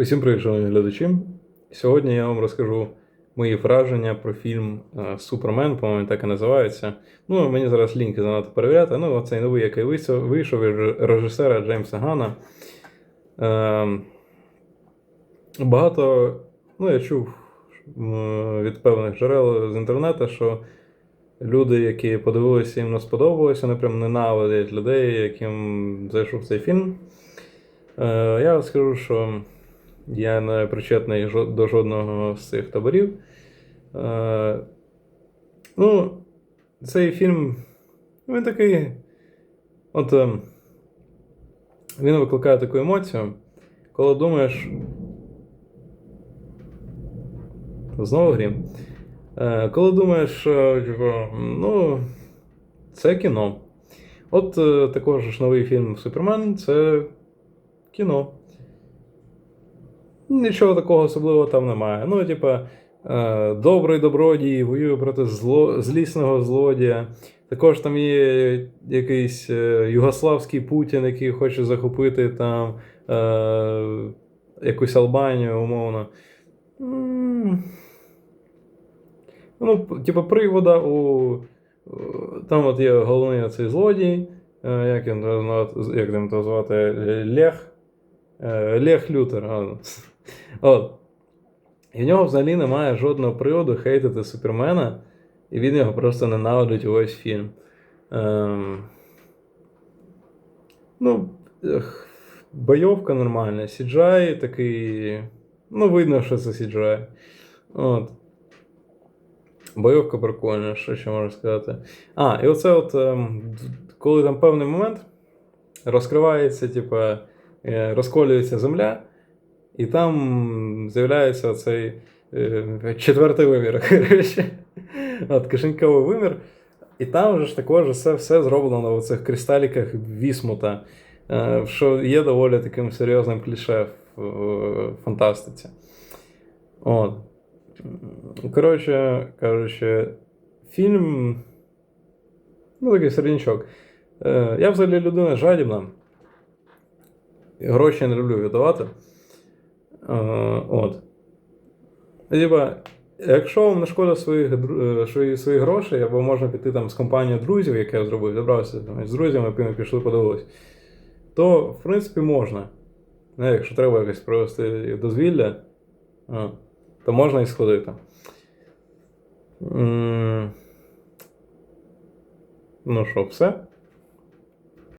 Усім привіт, шановні глядачі. Сьогодні я вам розкажу мої враження про фільм е, Супермен, по-моєму, так і називається. Ну, мені зараз лінки занадто перевіряти. Ну, оцей новий, який вийшов, від режисера Джеймса Гана. Е, багато, ну, я чув від певних джерел з інтернету, що люди, які подивилися, їм не сподобалося, вони прям ненавидять людей, яким зайшов цей фільм. Е, Я скажу, що я не причетний до жодного з цих таборів. Е, Ну, цей фільм, він такий. От е, він викликає таку емоцію, коли думаєш. Знову грім. Е, Коли думаєш, типу, ну, це кіно. От е, також новий фільм Супермен це кіно. Нічого такого особливого там немає. Ну, типа, е, добрий добродій воює проти зло, злісного злодія. Також там є якийсь е, югославський Путін, який хоче захопити там е, якусь Албанію, умовно. Ну, типа, привода у. Там от є головний цей злодій. е, Як то як звати? Лех. Лех Лютер. От. І в нього взагалі немає жодного приводу хейтити Супермена, і він його просто ненавидить увесь фільм. Ем... Ну, ех, бойовка нормальна. CGI такий. Ну, видно, що це CGI. От. Бойовка прикольна, що ще можу сказати. А, і оце от, ем, коли там певний момент розкривається, типа, е, розколюється земля, і там з'являється цей е, четвертий вимір. От, кишеньковий вимір. І там же ж також все, все зроблено в цих кристаліках вісмута, е, що є доволі таким серйозним кліше в, в фантастиці. От. Коротше кажучи, фільм. Ну, такий середнячок. Е, я взагалі людина жадібна. Гроші не люблю віддавати. От. Типа, якщо вам не шкода своїх, е, своїх грошей, або можна піти там з компанією друзів, як я зробив, зібрався там, з друзями, ми пішли, подивились, то в принципі можна. Ну, якщо треба якось провести дозвілля, то можна і сходити. Ну що, все?